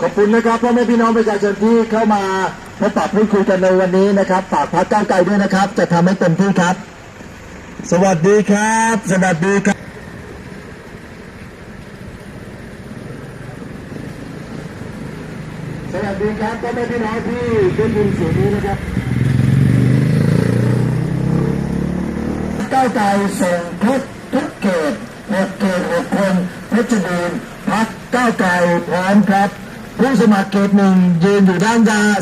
ขอบคุณนะครับพ่อแม่พี่น้องประชาชนที่เข้ามาพบปะพูดคุยกันในวันนี้นะครับฝากพรรคก้าวไกลด้วยนะครับ จะทำให้เต็มที่ครับ สวัสดีครับ สวัสดีครับสวัสดีครับพ่อแม่พี่น้องที่ได้ยินเสียงนี้นะครับก้าวไกลส่งทุกทุกเขตหกเขตหกคนเพชรบูรณ์พักก้าวไกลพร้อมครับ ผู้สมัครเขตหนึ่งยืนอยู่ด้าน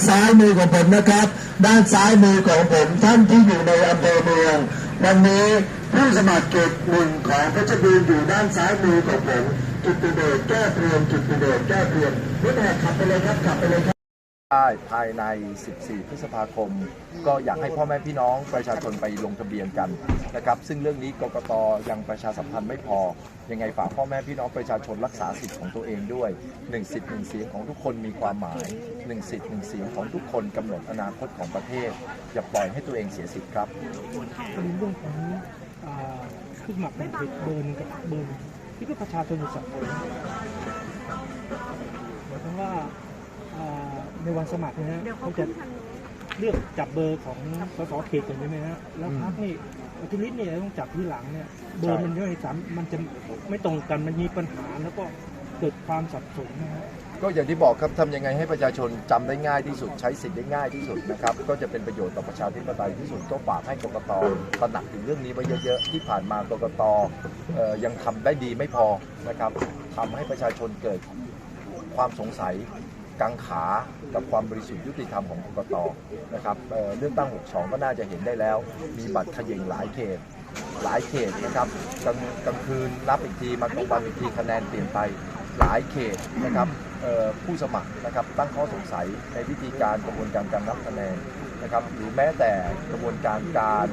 ซ้ายมือของผมนะครับ ด้านซ้ายมือของผมท่านที่อยู่ในอำเภอเมือง วันนี้ผู้สมัครเขตหนึ่งของเพชรบูรณ์อยู่ด้านซ้ายมือของผมจุดติเดชแก้เตรียมจุดติเดชแก้เตรียมนี่แห่ขับไปเลยครับขับไปเลยครับ ได้ภายใน 14 พฤษภาคม ก็อยากให้พ่อแม่พี่น้องประชาชนไปลงทะเบียนกันนะครับ ซึ่งเรื่องนี้กกตยังประชาสัมพันธ์ไม่พอ ยังไงฝากพ่อแม่พี่น้องประชาชนรักษาสิทธิ์ของตัวเองด้วย1สิทธิ์1เสียงของทุกคนมีความหมาย1สิทธิ์1เสียงของทุกคนกำหนดอนาคตของประเทศ อย่าปล่อยให้ตัวเองเสียสิทธิ์ครับระเด็นเรื่องของอ่าผู้สมัครแบ่งเบิร์นกับเบิร์นที่ประชาชนจะสับสนหมายความว่า ในวันสมัครเนะฮะเขาจะเลือกจับเบอร์ของสสเขตก่อนใช่ไหมฮะแล้วพักนี่ปฏิริษีเนี่ยต้องจับที่หลังเนี่ยเบอร์มันไม่สามมันจะไม่ตรงกันมันมีปัญหาแล้วก็เกิดความสับสนนะฮะก็อย่างที่บอกครับทำยังไงให้ประชาชนจำได้ง่ายที่สุดใช้สิทธิ์ได้ง่ายที่สุดนะครับก็จะเป็นประโยชน์ต่อประชาธิปไตยที่สุดก็ฝากให้กกตตระหนักถึงเรื่องนี้ไว้เยอะๆที่ผ่านมากกตเอ่อยังทำได้ดีไม่พอนะครับทำให้ประชาชนเกิดความสงสัย กังขากับความบริสุทธิ์ยุติธรรมของกกตนะครับเอ่อเลือกตั้ง 62 ก็น่าจะเห็นได้แล้ว มีบัตรขย่งหลายเขต หลายเขตนะครับกลางกลางคืนรับอีกทีมากลางวันอีกทีคะแนนเปลี่ยนไปหลายเขตนะครับผู้สมัครนะครับตั้งข้อสงสัยในวิธีการกระบวนการการนับคะแนนนะครับหรือแม้แต่กระบวนการการ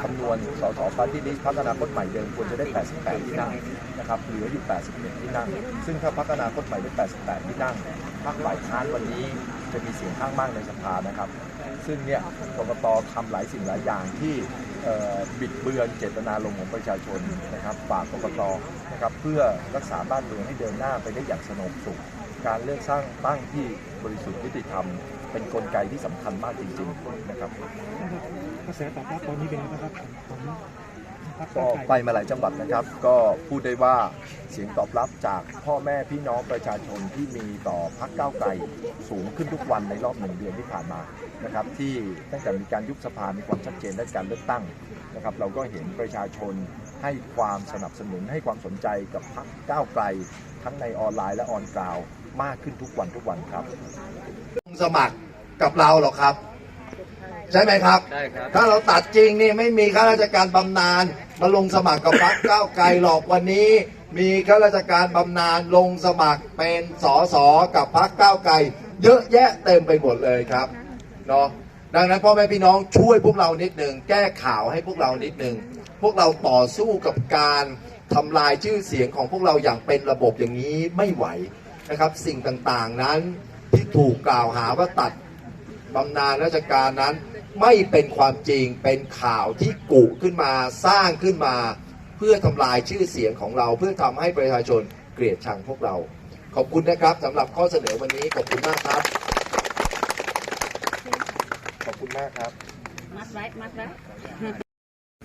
คำนวณสสปาร์ตี้ลิสต์พัฒนาคตใหม่เดิมควรจะได้ 88 ที่นั่งนะครับเหลืออยู่ 81 ที่นั่ง ซึ่งถ้าพัฒนาคตใหม่ได้ 88 ที่นั่งพรรคฝ่ายค้านวันนี้จะมีเสียงข้างมากในสภานะครับ ซึ่งเนี่ยกกตทำหลายสิ่งหลายอย่างที่บิดเบือนเจตนารมณ์ของประชาชนนะครับฝากกกตนะครับเพื่อรักษาบ้านเมืองให้เดินหน้าไปได้อย่างสงบสุข การเลือกสร้างตั้งที่บริสุทธิ์ยุติธรรม เป็นกลไกที่สำคัญมากจริงๆนะครับ ระแสตอบรับตอนนี้เป็นยังไงครับของพรรคก็ก้าวไกล ไปมาหลายจังหวัดนะครับ ก็พูดได้ว่าเสียงตอบรับจากพ่อแม่พี่น้องประชาชนที่มีต่อพักก้าวไกลสูงขึ้นทุกวันในรอบหนึ่งเดือนที่ผ่านมานะครับ ที่ตั้งแต่มีการยุบสภามีความชัดเจนด้านการเลือกตั้งนะครับ เราก็เห็นประชาชนให้ความสนับสนุนให้ความสนใจกับพักก้าวไกล ทั้งในออนไลน์และออนกราวมากขึ้นทุกวันทุกวันครับ สมัครกับเราหรอกครับ ใช่ไหมครับ ถ้าเราตัดจริงนี่ไม่มีข้าราชการบำนาญมาลงสมัครกับพรรคก้าวไกลหรอกวันนี้ มีข้าราชการบำนาญลงสมัครเป็นสสกับพรรคก้าวไกล เยอะแยะเต็มไปหมดเลยครับเนาะดังนั้นพ่อแม่พี่น้องช่วยพวกเรานิดหนึ่งแก้ข่าวให้พวกเรานิดหนึ่งพวกเราต่อสู้กับการทำลายชื่อเสียงของพวกเราอย่างเป็นระบบอย่างนี้ไม่ไหวนะครับ สิ่งต่างๆนั้นที่ถูกกล่าวหาว่าตัดบำนาญราชการนั้น ไม่เป็นความจริงเป็นข่าวที่กุขึ้นมาสร้างขึ้นมา เพื่อทำลายชื่อเสียงของเรา เพื่อทำให้ประชาชนเกลียดชังพวกเรา ขอบคุณนะครับสำหรับข้อเสนอวันนี้ขอบคุณมากครับ ขอบคุณมากครับ มัดไว้ มัดไว้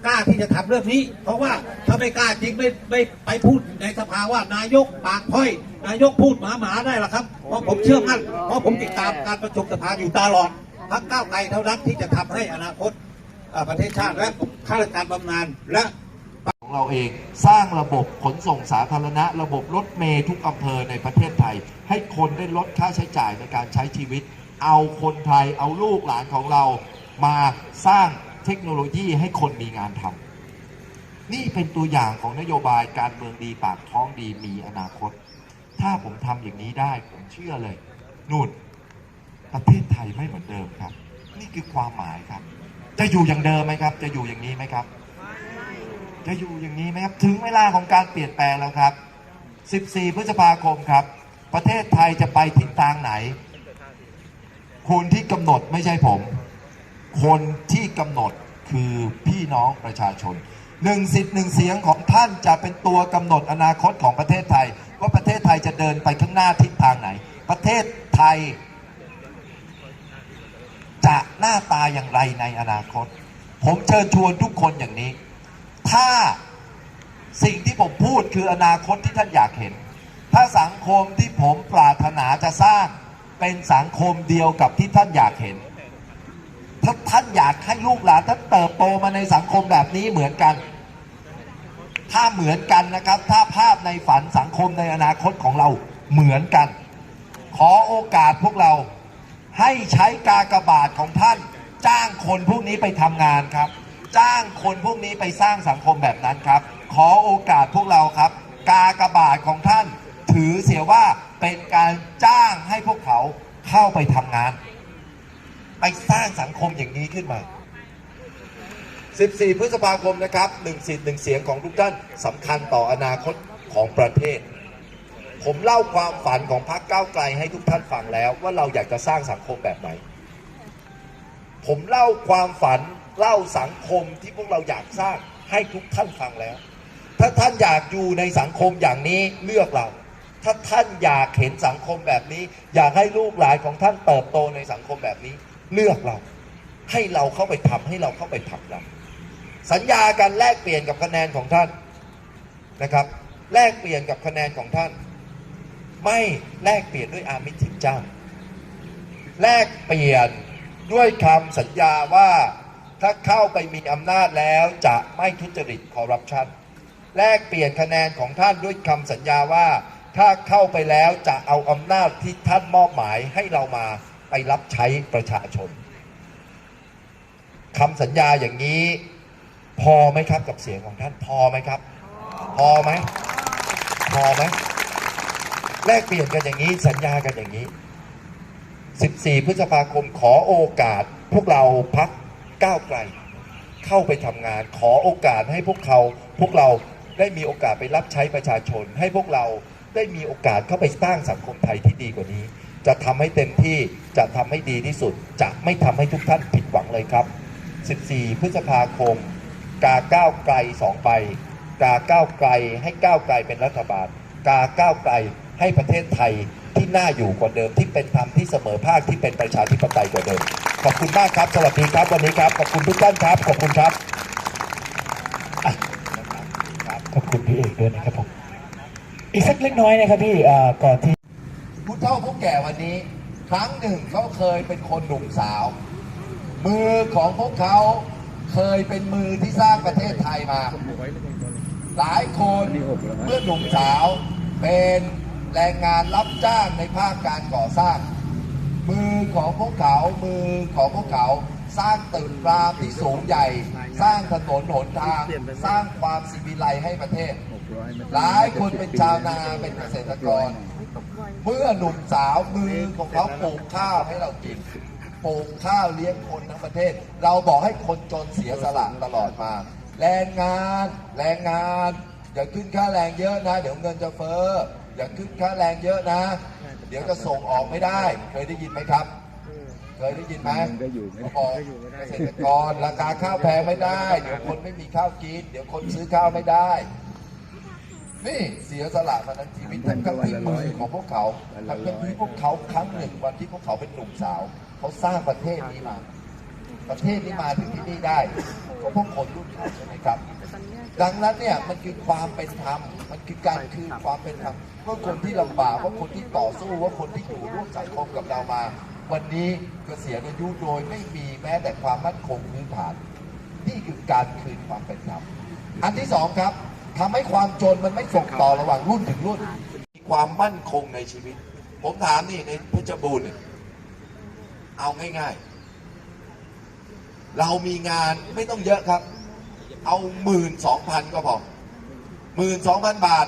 กล้าที่จะทำเรื่องนี้ เพราะว่าถ้าไม่กล้าจริงไม่ไม่ไปพูดในสภาว่านายกปากพ้อย นายกพูดหมาหมาได้หรอครับ เพราะผมเชื่อมั่นเพราะผมติดตามการประชุมสภาอยู่ตลอด พักก้าวไกลเท่านั้นที่จะทำให้อนาคตประเทศชาติและข้าราชการบำนาญและของเราเองสร้างระบบขนส่งสาธารณะ ระบบรถเมย์ทุกอำเภอในประเทศไทย ให้คนได้ลดค่าใช้จ่ายในการใช้ชีวิต เอาคนไทยเอาลูกหลานของเรามาสร้างเทคโนโลยีให้คนมีงานทำนี่เป็นตัวอย่างของนโยบายการเมืองดีปากท้องดีมีอนาคต ถ้าผมทำอย่างนี้ได้ผมเชื่อเลยนู่น ประเทศไทยไม่เหมือนเดิมครับ นี่คือความหมายครับ จะอยู่อย่างเดิมไหมครับ จะอยู่อย่างนี้ไหมครับ จะอยู่อย่างนี้ไหมครับ ถึงเวลาของการเปลี่ยนแปลงแล้วครับ 14 พฤษภาคมครับ ประเทศไทยจะไปทิศทางไหน คนที่กำหนดไม่ใช่ผม คนที่กำหนดคือพี่น้องประชาชนหนึ่งสิทธิ์หนึ่งเสียงของท่านจะเป็นตัวกำหนดอนาคตของประเทศไทย ว่าประเทศไทยจะเดินไปข้างหน้าทิศทางไหน ประเทศไทย จะหน้าตาอย่างไรในอนาคต ผมเชิญชวนทุกคนอย่างนี้ ถ้าสิ่งที่ผมพูดคืออนาคตที่ท่านอยากเห็น ถ้าสังคมที่ผมปรารถนาจะสร้างเป็นสังคมเดียวกับที่ท่านอยากเห็น ถ้าท่านอยากให้ลูกหลานท่านเติบโตมาในสังคมแบบนี้เหมือนกัน ถ้าเหมือนกันนะครับ ถ้าภาพในฝันสังคมในอนาคตของเราเหมือนกัน ขอโอกาสพวกเรา ให้ใช้กากบาทของท่าน จ้างคนพวกนี้ไปทำงานครับ จ้างคนพวกนี้ไปสร้างสังคมแบบนั้นครับ ขอโอกาสพวกเราครับ กากบาทของท่าน ถือเสียว่าเป็นการจ้างให้พวกเขาเข้าไปทำงาน ไปสร้างสังคมอย่างนี้ขึ้นมา 14 พฤษภาคมนะครับหนึ่งสิทธิ์หนึ่งเสียงของทุกท่านสำคัญต่ออนาคตของประเทศ ผมเล่าความฝันของพรรคก้าวไกลให้ทุกท่านฟังแล้ว ว่าเราอยากจะสร้างสังคมแบบไหน ผมเล่าความฝันเล่าสังคมที่พวกเราอยากสร้างให้ทุกท่านฟังแล้ว ถ้าท่านอยากอยู่ในสังคมอย่างนี้เลือกเรา ถ้าท่านอยากเห็นสังคมแบบนี้ อยากให้ลูกหลานของท่านเติบโตในสังคมแบบนี้ เลือกเรา ให้เราเข้าไปทำให้เราเข้าไปทำเราสัญญากันแลกเปลี่ยนกับคะแนนของท่านนะครับ แลกเปลี่ยนกับคะแนนของท่าน ไม่แลกเปลี่ยนด้วยอามิสถึงเจ้า แลกเปลี่ยนด้วยคำสัญญาว่าถ้าเข้าไปมีอำนาจแล้วจะไม่ทุจริตคอร์รัปชันแลกเปลี่ยนคะแนนของท่านด้วยคำสัญญาว่า ถ้าเข้าไปแล้วจะเอาอำนาจที่ท่านมอบหมายให้เรามาไปรับใช้ประชาชนคำสัญญาอย่างนี้ พอไหมครับกับเสียงของท่านพอไหมครับ พอไหมพอไหม แลกเปลี่ยนกันอย่างนี้สัญญากันอย่างนี้ 14 พฤษภาคมขอโอกาส พวกเราพักก้าวไกล เข้าไปทำงาน ขอโอกาสให้พวกเขา พวกเราได้มีโอกาสไปรับใช้ประชาชน ให้พวกเราได้มีโอกาสเข้าไปสร้างสังคมไทยที่ดีกว่านี้ จะทำให้เต็มที่จะทำให้ดีที่สุด จะไม่ทำให้ทุกท่านผิดหวังเลยครับ 14 พฤษภาคม กาก้าวไกลสองใบกาก้าวไกลให้ก้าวไกลเป็นรัฐบาล กาก้าวไกล ให้ประเทศไทยที่น่าอยู่กว่าเดิมที่เป็นธรรมที่เสมอภาคที่เป็นประชาธิปไตยกว่าเดิม ขอบคุณมากครับ สวัสดีครับวันนี้ครับ ขอบคุณทุกท่านครับ ขอบคุณครับขอบคุณพี่เอกด้วยนะครับผมอีกสักเล็กน้อยนะครับพี่ก่อนที่ผู้เฒ่าผู้แก่วันนี้ ครั้งหนึ่งเขาเคยเป็นคนหนุ่มสาว มือของพวกเขาเคยเป็นมือที่สร้างประเทศไทยมา หลายคนเมื่อหนุ่มสาวเป็น แรงงานรับจ้างในภาคการก่อสร้าง มือของพวกเขามือของพวกเขาสร้างตึกรามที่สูงใหญ่ สร้างถนนหนทาง สร้างความสิวิไลให้ประเทศ หลายคนเป็นชาวนาเป็นเกษตรกร เมื่อหนุ่มสาวมือของเขาปลูกข้าวให้เรากินปลูกข้าวเลี้ยงคนทั้งประเทศ เราบอกให้คนจนเสียสละตลอดมา แรงงาน แรงงานอย่าขึ้นค่าแรงเยอะนะ เดี๋ยวเงินจะเฟ้อ อย่าขึ้นค่าแรงเยอะนะ เดี๋ยวจะส่งออกไม่ได้ เคยได้ยินไหมครับ เคยได้ยินไหมเขาบอกเกษตรกรราคาข้าวแพงไม่ได้ เดี๋ยวคนไม่มีข้าวกิน เดี๋ยวคนซื้อข้าวไม่ได้ นี่เสียสละมาทั้งชีวิตทั้งทั้งที่มือของพวกเขาทั้งที่พวกเขาครั้งหนึ่งวันที่พวกเขาเป็นหนุ่มสาว เขาสร้างประเทศนี้มา ประเทศนี้มาถึงที่นี่ได้ก็พวกคนรุ่นเขาใช่ไหมครับ ดังนั้นเนี่ยมันคือความเป็นธรรมมันคือการคืนความเป็นธรรมว่าคนที่ลำบากว่าคนที่ต่อสู้ว่าคนที่อยู่ร่วมสังคมกับเรามา วันนี้เกษียณอายุโดยไม่มีแม้แต่ความมั่นคงพื้นฐาน นี่คือการคืนความเป็นธรรมอันที่สองครับทำให้ความจนมันไม่ส่งต่อระหว่างรุ่นถึงรุ่นมีความมั่นคงในชีวิต ผมถามนี่ในเพชรบูรณ์เนี่ยเอาง่ายๆ เรามีงานไม่ต้องเยอะครับ เอาหมื่นสองพันก็พอหมื่นสองพันบาท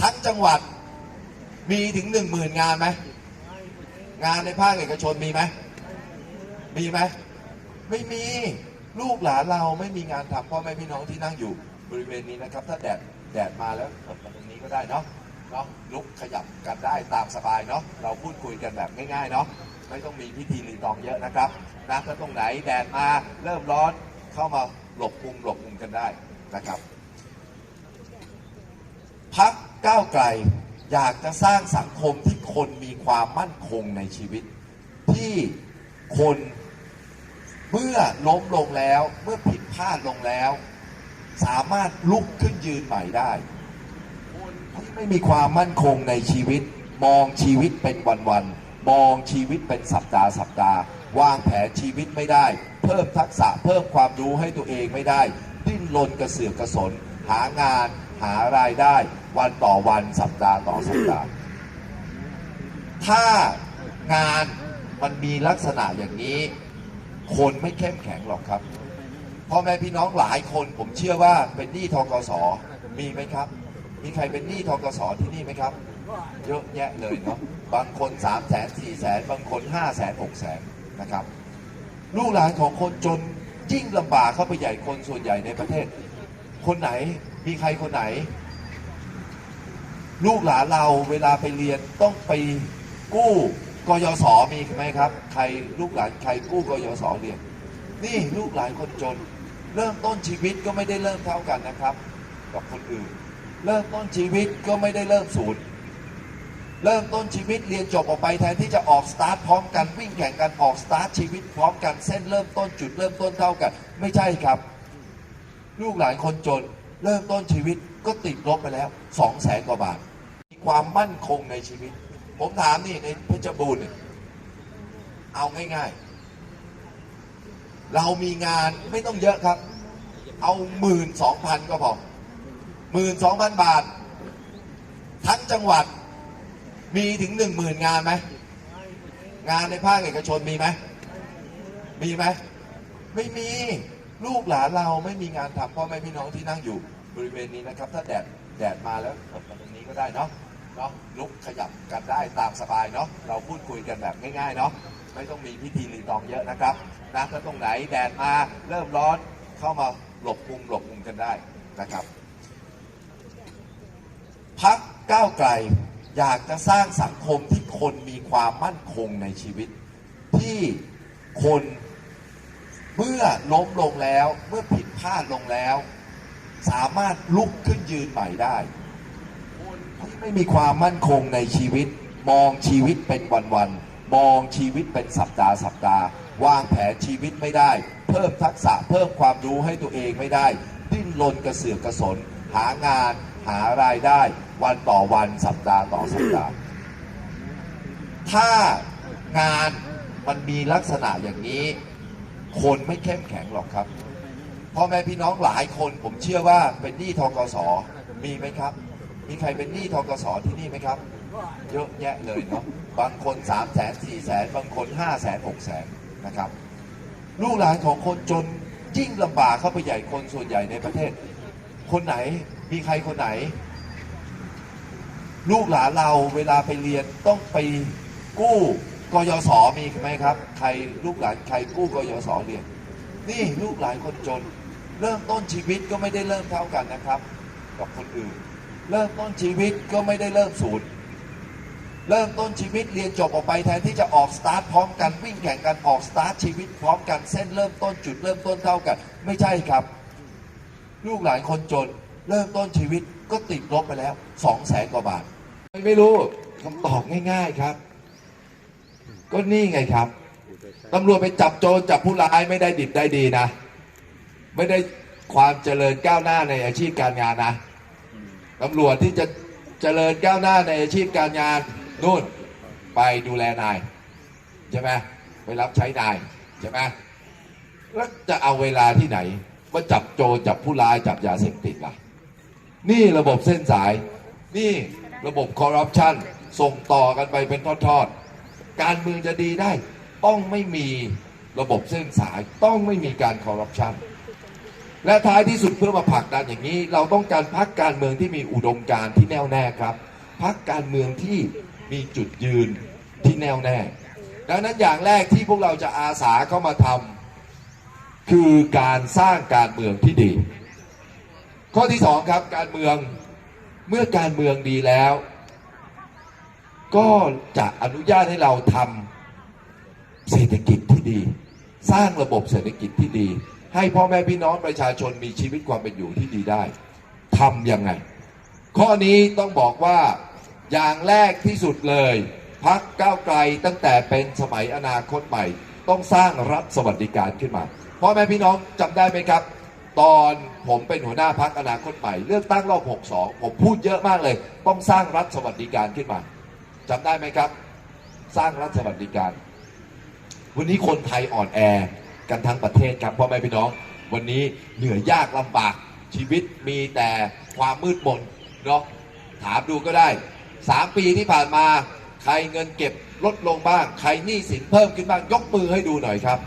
ทั้งจังหวัดมีถึงหนึ่งหมื่นงานไหมงานในภาคเอกชนมีไหมมีไหมไม่มีลูกหลานเราไม่มีงานทำพ่อแม่พี่น้องที่นั่งอยู่บริเวณนี้นะครับ ถ้าแดดแดดมาแล้วตรงนี้ก็ได้เนาะเนาะลุกขยับกันได้ตามสบายเนาะเราพูดคุยกันแบบง่ายๆเนาะไม่ต้องมีพิธีรีตองเยอะนะครับนะถ้าตรงไหนแดดมาเริ่มร้อนเข้ามา หลบมุมหลบมุมกันได้นะครับ พักก้าวไกลอยากจะสร้างสังคมที่คนมีความมั่นคงในชีวิต ที่คนเมื่อล้มลงแล้วเมื่อผิดพลาดลงแล้ว สามารถลุกขึ้นยืนใหม่ได้คนที่ไม่มีความมั่นคงในชีวิต มองชีวิตเป็นวันๆมองชีวิตเป็นสัปดาห์สัปดาห์ วางแผนชีวิตไม่ได้ เพิ่มทักษะเพิ่มความรู้ให้ตัวเองไม่ได้ ดิ้นรนกระเสือกกระสน หางานหารายได้ วันต่อวันสัปดาห์ต่อสัปดาห์ ถ้างานมันมีลักษณะอย่างนี้ คนไม่เข้มแข็งหรอกครับพ่อแม่พี่น้องหลายคนผมเชื่อว่าเป็นหนี้ทกสมีไหมครับ มีใครเป็นหนี้ทกสที่นี่ไหมครับ เยอะแยะเลยเนาะบางคน3 0 0แสน4แสนบางคน5แสน6แสนนะครับ ลูกหลานของคนจนยิ่งลำบากเข้าไปใหญ่คนส่วนใหญ่ในประเทศ คนไหนมีใครคนไหน ลูกหลานเราเวลาไปเรียนต้องไปกู้กยศมีไหมครับ ใครลูกหลานใครกู้กยศเรียน นี่ลูกหลานคนจน เริ่มต้นชีวิตก็ไม่ได้เริ่มเท่ากันนะครับ กับคนอื่น เริ่มต้นชีวิตก็ไม่ได้เริ่มศูนย์ เริ่มต้นชีวิตเรียนจบออกไปแทนที่จะออกสตาร์ทพร้อมกันวิ่งแข่งกันออกสตาร์ทชีวิตพร้อมกันเส้นเริ่มต้นจุดเริ่มต้นเท่ากัน ไม่ใช่ครับ ลูกหลานคนจน เริ่มต้นชีวิตก็ติดลบไปแล้วสองแสนกว่าบาทมีความมั่นคงในชีวิต ผมถามนี่ในเพชรบูรณ์เนี่ยเอาง่ายๆ เรามีงานไม่ต้องเยอะครับ เอาหมื่นสองพันก็พอหมื่นสองพันบาท ทั้งจังหวัด มีถึงหนึ่งหมื่นงานไหมงานในภาคเอกชนมีไหมมีไหมไม่มีลูกหลานเราไม่มีงานทำพ่อแม่พี่น้องที่นั่งอยู่บริเวณนี้นะครับ ถ้าแดดแดดมาแล้วหลบมาตรงนี้ก็ได้เนาะเนาะลุกขยับกันได้ตามสบายเนาะเราพูดคุยกันแบบง่ายๆเนาะไม่ต้องมีพิธีรีตองเยอะนะครับนะถ้าตรงไหนแดดมาเริ่มร้อนเข้ามาหลบมุมหลบมุมกันได้นะครับพักก้าวไกล อยากจะสร้างสังคมที่คนมีความมั่นคงในชีวิต ที่คนเมื่อล้มลงแล้ว เมื่อผิดพลาดลงแล้ว สามารถลุกขึ้นยืนใหม่ได้คนที่ไม่มีความมั่นคงในชีวิต มองชีวิตเป็นวันๆมองชีวิตเป็นสัปดาห์สัปดาห์วางแผนชีวิตไม่ได้ เพิ่มทักษะเพิ่มความรู้ให้ตัวเองไม่ได้ ดิ้นรนกระเสือกกระสน หางาน หารายได้วันต่อวันสัปดาห์ต่อสัปดาห์ ถ้างานมันมีลักษณะอย่างนี้ คนไม่เข้มแข็งหรอกครับพ่อแม่พี่น้องหลายคนผมเชื่อว่าเป็นหนี้ทกสมีไหมครับ มีใครเป็นหนี้ทกสที่นี่ไหมครับ เยอะแยะเลยเนาะบางคน3 0 0แสน4แสนบางคน5แสน6แสนนะครับ ลูกหลานของคนจนยิ่งลำบากเข้าไปใหญ่คนส่วนใหญ่ในประเทศ คนไหน มีใครคนไหน ลูกหลานเราเวลาไปเรียนต้องไปกู้กยศมีไหมครับ ใครลูกหลานใครกู้กยศเรียน นี่ลูกหลานคนจน เริ่มต้นชีวิตก็ไม่ได้เริ่มเท่ากันนะครับ กับคนอื่น เริ่มต้นชีวิตก็ไม่ได้เริ่มศูนย์เริ่มต้นชีวิตเรียนจบออกไปแทนที่จะออกสตาร์ทพร้อมกันวิ่งแข่งกันออกสตาร์ทชีวิตพร้อมกันเส้นเริ่มต้นจุดเริ่มต้นเท่ากัน ไม่ใช่ครับ ลูกหลานคนจน เริ่มต้นชีวิตก็ติดลบไปแล้วสองแสนกว่าบาท ไม่รู้คำตอบง่ายๆครับ ก็นี่ไงครับตำรวจไปจับโจรจับผู้ร้ายไม่ได้ดิบได้ดีนะ ไม่ได้ความเจริญก้าวหน้าในอาชีพการงานนะตำรวจที่จะเจริญก้าวหน้าในอาชีพการงานนู่นไปดูแลนายใช่ไหมไปรับใช้นายใช่ไหมแล้วจะเอาเวลาที่ไหนมาจับโจรจับผู้ร้ายจับยาเสพติดล่ะ นี่ระบบเส้นสาย นี่ระบบคอร์รัปชันส่งต่อกันไปเป็นทอดๆ การเมืองจะดีได้ ต้องไม่มีระบบเส้นสาย ต้องไม่มีการคอร์รัปชันและท้ายที่สุดเพื่อมาผลักดันอย่างนี้ เราต้องการพักการเมืองที่มีอุดมการณ์ที่แน่วแน่ครับพักการเมืองที่มีจุดยืนที่แน่วแน่ ดังนั้นอย่างแรกที่พวกเราจะอาสาเข้ามาทำคือการสร้างการเมืองที่ดี ข้อที่สองครับการเมืองเมื่อการเมืองดีแล้ว ก็จะอนุญาตให้เราทำเศรษฐกิจที่ดี สร้างระบบเศรษฐกิจที่ดี ให้พ่อแม่พี่น้องประชาชนมีชีวิตความเป็นอยู่ที่ดีได้ทำยังไง ข้อนี้ต้องบอกว่าอย่างแรกที่สุดเลยพักก้าวไกลตั้งแต่เป็นสมัยอนาคตใหม่ ต้องสร้างรัฐสวัสดิการขึ้นมาพ่อแม่พี่น้องจำได้ไหมครับ ตอนผมเป็นหัวหน้าพักอนาคตใหม่ เลือกตั้งรอบ 62 ผมพูดเยอะมากเลย ต้องสร้างรัฐสวัสดิการขึ้นมาจำได้ไหมครับ สร้างรัฐสวัสดิการ วันนี้คนไทยอ่อนแอกันทั้งประเทศครับพ่อแม่พี่น้อง วันนี้เหนื่อยยากลำบากชีวิตมีแต่ความมืดมนเนาะถามดูก็ได้สามปีที่ผ่านมา ใครเงินเก็บลดลงบ้าง ใครหนี้สินเพิ่มขึ้นบ้างยกมือให้ดูหน่อยครับ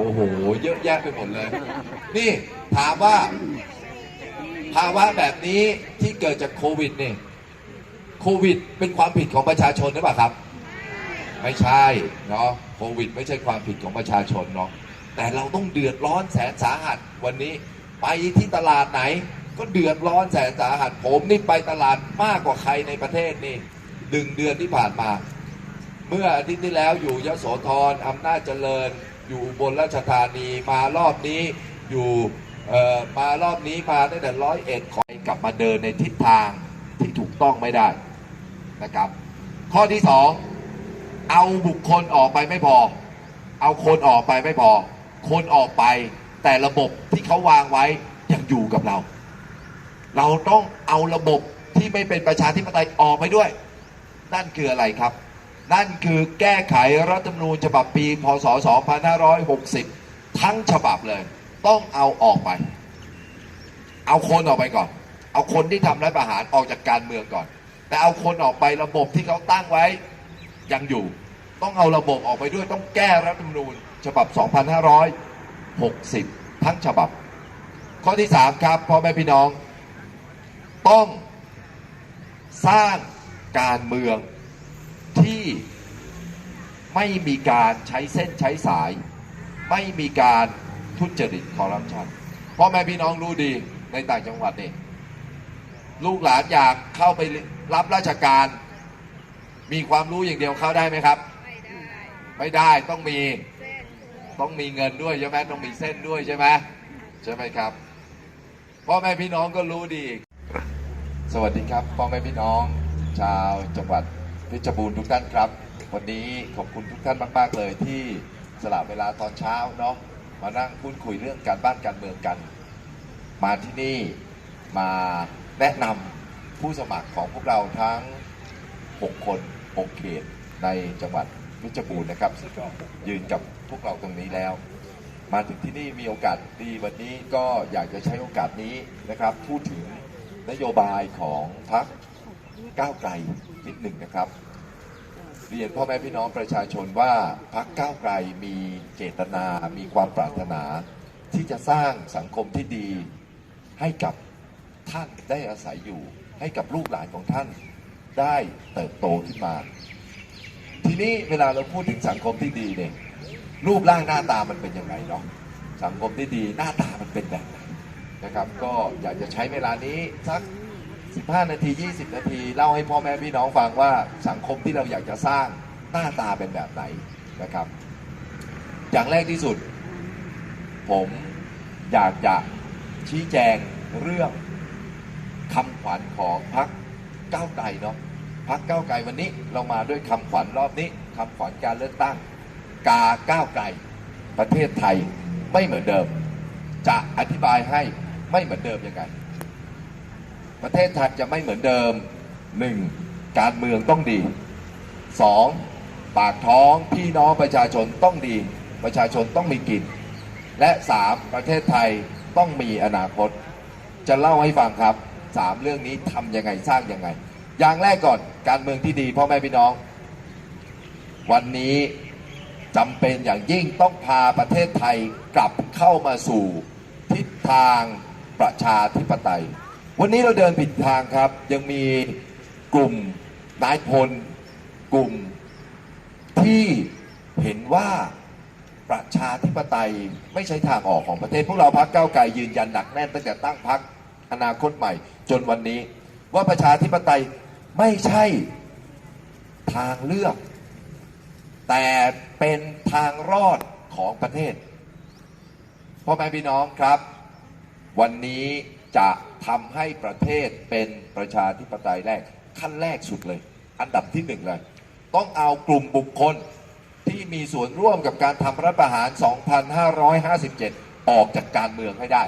อ้โห เยอะแยะไปหมดเลย นี่ถามว่า ภาวะแบบนี้ที่เกิดจากโควิดเนี่ยโควิดเป็นความผิดของประชาชนหรือเปล่าครับ ไม่ใช่เนาะโควิด ไม่ใช่ความผิดของประชาชนเนาะแต่เราต้องเดือดร้อนแสนสาหัสวันนี้ ไปที่ตลาดไหน ก็เดือดร้อนแสนสาหัส ผมนี่ไปตลาดมากกว่าใครในประเทศนี่หนึ่งเดือนที่ผ่านมา เมื่ออาทิตย์ที่แล้วอยู่ยโสธรอำนาจเจริญ อยู่บนราชธานีมารอบนี้อยู่เอ่อมารอบนี้มาตั้งแต่ร้อยเอ็ดขอยกลับมาเดินในทิศทางที่ถูกต้องไม่ได้นะครับ ข้อที่สองเอาบุคคลออกไปไม่พอ เอาคนออกไปไม่พอ คนออกไปแต่ระบบที่เขาวางไว้ยังอยู่กับเรา เราต้องเอาระบบที่ไม่เป็นประชาธิปไตยออกไปด้วย นั่นคืออะไรครับ นั่นคือแก้ไขรัฐธรรมนูญฉบับปี พศ 2560 ทั้งฉบับเลย ต้องเอาออกไป เอาคนออกไปก่อน เอาคนที่ทำรัฐประหารออกจากการเมืองก่อน แต่เอาคนออกไประบบที่เขาตั้งไว้ยังอยู่ ต้องเอาระบบออกไปด้วย ต้องแก้รัฐธรรมนูญฉบับ 2560 ทั้งฉบับ ข้อที่ 3 ครับพ่อแม่พี่น้อง ต้องสร้างการเมือง ที่ไม่มีการใช้เส้นใช้สาย ไม่มีการทุจริตคอร์รัปชันพ่อแม่พี่น้องรู้ดีในต่างจังหวัดนี่ลูกหลานอยากเข้าไปรับราชการ มีความรู้อย่างเดียวเข้าได้ไหมครับ ไม่ได้ต้องมีต้องมีเงินด้วยใช่ไหมต้องมีเส้นด้วยใช่ไหมใช่ไหมครับพ่อแม่พี่น้องก็รู้ดี สวัสดีครับพ่อแม่พี่น้อง ชาวจังหวัด เพชรบูรณ์ทุกท่านครับ วันนี้ขอบคุณทุกท่านมาก ๆ เลยที่สละเวลาตอนเช้าเนาะมานั่งพูดคุยเรื่องการบ้านการเมืองกัน มาที่นี่มาแนะนำผู้สมัครของพวกเราทั้ง 6 คน 6 เขตในจังหวัดเพชรบูรณ์นะครับยืนกับพวกเราตรงนี้แล้ว มาถึงที่นี่มีโอกาสดีวันนี้ก็อยากจะใช้โอกาสนี้นะครับ พูดถึงนโยบายของพรรคก้าวไกล นิดหนึ่งนะครับ เรียนพ่อแม่พี่น้องประชาชนว่าพรรคก้าวไกลมีเจตนา มีความปรารถนา ที่จะสร้างสังคมที่ดีให้กับท่านได้อาศัยอยู่ ให้กับลูกหลานของท่านได้เติบโตขึ้นมา ทีนี้เวลาเราพูดถึงสังคมที่ดีเนี่ยรูปร่างหน้าตามันเป็นยังไงเนาะสังคมที่ดีหน้าตามันเป็นแบบไหนนะครับ ก็อยากจะใช้เวลานี้สัก 15 นาที 20 นาที เล่าให้พ่อแม่พี่น้องฟังว่าสังคมที่เราอยากจะสร้างหน้าตาเป็นแบบไหนนะครับ อย่างแรกที่สุด ผมอยากจะชี้แจงเรื่องคำขวัญของพรรคก้าวไกลเนาะพรรคก้าวไกลวันนี้เรามาด้วยคำขวัญรอบนี้คำขวัญการเลือกตั้ง กาก้าวไกลประเทศไทยไม่เหมือนเดิม จะอธิบายให้ไม่เหมือนเดิมยังไง ประเทศไทยจะไม่เหมือนเดิม 1. การเมืองต้องดี 2. ปากท้องพี่น้องประชาชนต้องดี ประชาชนต้องมีกิน และ 3. ประเทศไทยต้องมีอนาคต จะเล่าให้ฟังครับ 3 เรื่องนี้ทำยังไงสร้างยังไง อย่างแรกก่อนการเมืองที่ดีพ่อแม่พี่น้อง วันนี้จำเป็นอย่างยิ่งต้องพาประเทศไทยกลับเข้ามาสู่ทิศทางประชาธิปไตย วันนี้เราเดินผิดทางครับ ยังมีกลุ่มนายพล กลุ่มที่เห็นว่าประชาธิปไตยไม่ใช่ทางออกของประเทศ พวกเราพักเก้าไกลยืนยันหนักแน่นตั้งแต่ตั้งพักอนาคตใหม่ จนวันนี้ ว่าประชาธิปไตยไม่ใช่ทางเลือก แต่เป็นทางรอดของประเทศพ่อแม่พี่น้องครับ วันนี้จะ ทำให้ประเทศเป็นประชาธิปไตยแรกขั้นแรกสุดเลย อันดับที่หนึ่งเลย ต้องเอากลุ่มบุคคลที่มีส่วนร่วมกับการทำรัฐประหาร 2557 ออกจากการเมืองให้ได้